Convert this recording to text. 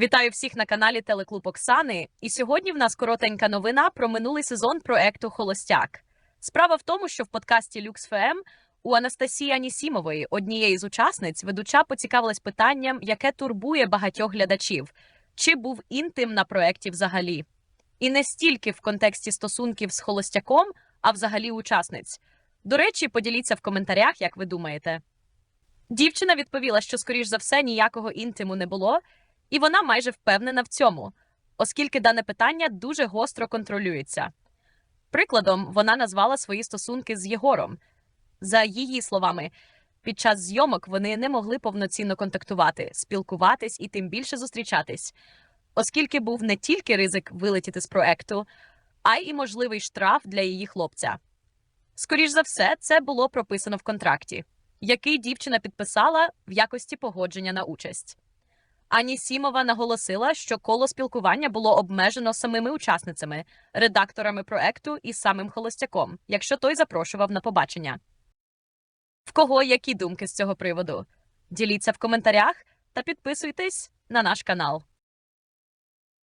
Вітаю всіх на каналі Телеклуб Оксани. І сьогодні в нас коротенька новина про минулий сезон проекту Холостяк. Справа в тому, що в подкасті LuxFM у Анастасії Анісімової, однієї з учасниць, ведуча поцікавилась питанням, яке турбує багатьох глядачів: чи був інтим на проекті взагалі? І не стільки в контексті стосунків з холостяком, а взагалі учасниць. До речі, поділіться в коментарях, як ви думаєте. Дівчина відповіла, що, скоріш за все, ніякого інтиму не було, і вона майже впевнена в цьому, оскільки дане питання дуже гостро контролюється. Прикладом, вона назвала свої стосунки з Єгором. За її словами, під час зйомок вони не могли повноцінно контактувати, спілкуватись і тим більше зустрічатись, оскільки був не тільки ризик вилетіти з проекту, а й можливий штраф для її хлопця. Скоріш за все, це було прописано в контракті, який дівчина підписала в якості погодження на участь. Анісімова наголосила, що коло спілкування було обмежено самими учасницями, редакторами проекту і самим холостяком, якщо той запрошував на побачення. В кого які думки з цього приводу? Діліться в коментарях та підписуйтесь на наш канал.